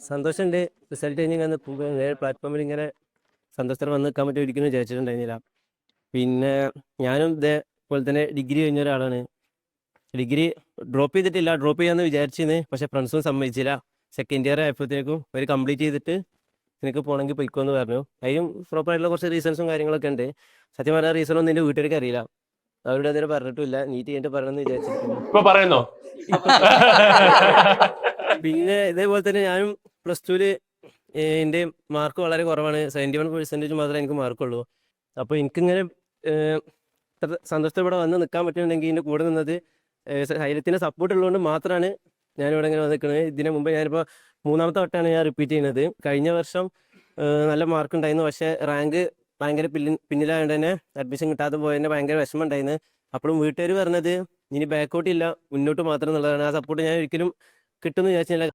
സന്തോഷമുണ്ട്. റിസൾട്ട് കഴിഞ്ഞ് ഇങ്ങനെ നേരെ പ്ലാറ്റ്ഫോമിൽ ഇങ്ങനെ സന്തോഷത്തോടെ വന്ന് നിൽക്കാൻ പറ്റും ഒരിക്കലും വിചാരിച്ചിട്ടുണ്ടായിരുന്നില്ല. പിന്നെ ഞാനും ഇതേപോലെ തന്നെ ഡിഗ്രി കഴിഞ്ഞ ഒരാളാണ്. ഡിഗ്രി ഡ്രോപ്പ് ചെയ്തിട്ടില്ല. ഡ്രോപ്പ് ചെയ്യാമെന്ന് വിചാരിച്ചിരുന്നു. പക്ഷെ ഫ്രണ്ട്സും സമ്മതിച്ചില്ല. സെക്കൻഡ് ഇയർ ആയപ്പോഴത്തേക്കും ഒരു കംപ്ലീറ്റ് ചെയ്തിട്ട് നിനക്ക് പോകണമെങ്കിൽ പൊയ്ക്കോന്ന് പറഞ്ഞു. അതിനും പ്രോപ്പറായിട്ടുള്ള കുറച്ച് റീസൺസും കാര്യങ്ങളൊക്കെ ഉണ്ട്. സത്യം പറഞ്ഞ റീസണൊന്നും എന്റെ വീട്ടുകാർക്ക് അറിയില്ല. അവരോട് അതിനെ പറഞ്ഞിട്ടില്ല നീറ്റ് കഴിഞ്ഞിട്ട് പറയണമെന്ന് വിചാരിച്ചിരിക്കുന്നു. ഇപ്പൊ പറയുന്നോ? പിന്നെ ഇതേപോലെ തന്നെ ഞാനും പ്ലസ് ടുവിൽ എന്റെ മാർക്ക് വളരെ കുറവാണ്. സെവന്റി വൺ പെർസെന്റേജ് മാത്രമേ എനിക്ക് മാർക്കുള്ളൂ അപ്പോൾ എനിക്കിങ്ങനെ സന്തോഷത്തോടെ വന്ന് നിൽക്കാൻ പറ്റുന്നുണ്ടെങ്കിൽ എന്റെ കൂടെ നിന്നത് ഹൈലത്തിന്റെ സപ്പോർട്ട് ഉള്ളതുകൊണ്ട് മാത്രമാണ് ഞാനിവിടെ ഇങ്ങനെ വന്നിരിക്കുന്നത് ഇതിനു മുമ്പ് ഞാനിപ്പോൾ മൂന്നാമത്തെ വട്ടമാണ് ഞാൻ റിപ്പീറ്റ് ചെയ്യുന്നത്. കഴിഞ്ഞ വർഷം നല്ല മാർക്ക് ഉണ്ടായിരുന്നു. പക്ഷേ റാങ്ക് ഭയങ്കര പിന്നിൽ പിന്നിലായതുകൊണ്ട് തന്നെ അഡ്മിഷൻ കിട്ടാതെ പോയതിന്റെ ഭയങ്കര വിഷമം ഉണ്ടായിരുന്നു. അപ്പോഴും വീട്ടുകാർ പറഞ്ഞത് ഇനി ബാക്കോട്ട് ഇല്ല. മുന്നോട്ട് മാത്രം എന്നുള്ളതാണ്. ആ സപ്പോർട്ട് ഞാൻ ഒരിക്കലും കിട്ടുമെന്ന് വിചാരിച്ചില്ല